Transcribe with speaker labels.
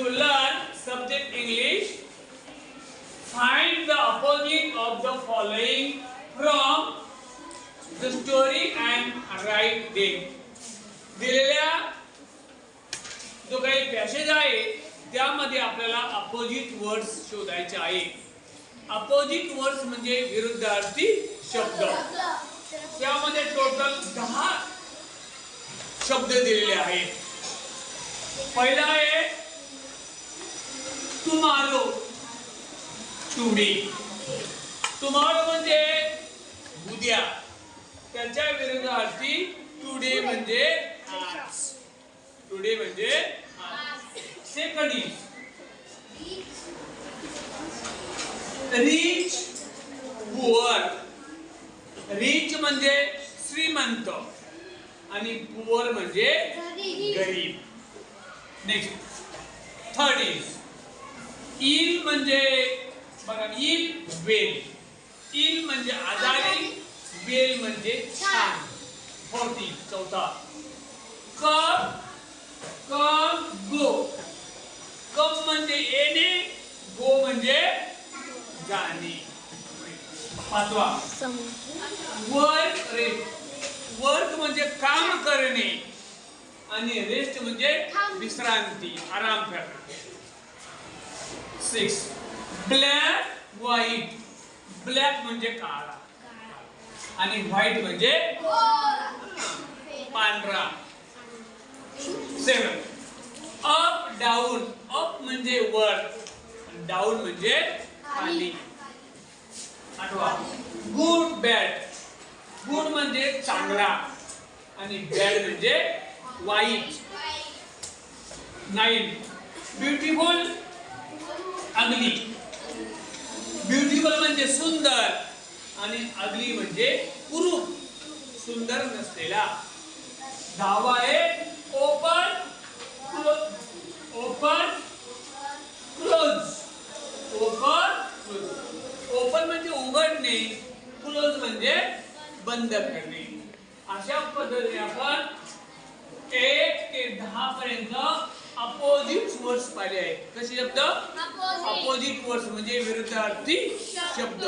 Speaker 1: to learn subject English, find the opposite of the following from the story and write them. दिलेल्या जो काही passage आहे त्यामध्ये आपल्याला अपोजिट वर्ड्स शोधायचे आहे. अपोजिट वर्ड्स म्हणजे विरुद्धार्थी शब्द. त्यामध्ये टोटल दहा शब्द दिलेले आहेत. पहिला आहे टुमारो टुडे टुमारो म्हणजे उद्या. त्याच्या विरुद्धार्थी टुडे म्हणजे आज. टुडे म्हणजे second is rich poor rich म्हणजे श्रीमंत. आणि पुअर म्हणजे गरीब. नेक्स्ट थर्ड इज इल म्हणजे बघा इल वेल. इल म्हणजे आजारी वेल म्हणजे छान. फोर्थ इज चौथा. कम कम गो. कम म्हणजे येणे गो म्हणजे जाणे. पाचवा. वर्क रेस्ट वर्क म्हणजे काम करणे. आणि रेस्ट म्हणजे विश्रांती आराम करणे. सिक्स. Black white. ब्लॅक म्हणजे काळा. आणि व्हाईट म्हणजे पांढरा. सेवन. Up down. अप म्हणजे वर. डाऊन म्हणजे खाली. आठवा. Good bad. गुड म्हणजे चांगला. आणि बॅड म्हणजे वाईट. नाईन. ब्युटिफुल अगली ब्युटिफुल म्हणजे सुंदर आणि अगली म्हणजे कुरूप. सुंदर नसलेला. दहावा आहे open close open close open close open म्हणजे उघडणे क्लोज म्हणजे बंद करणे. अशा पद्धतीने आपण एक ते दहा पर्यंत अपोजिट वर्ड्स पाहिले आहेत कसे शब्द? अपोजिट वर्ड्स म्हणजे विरुद्धार्थी शब्द.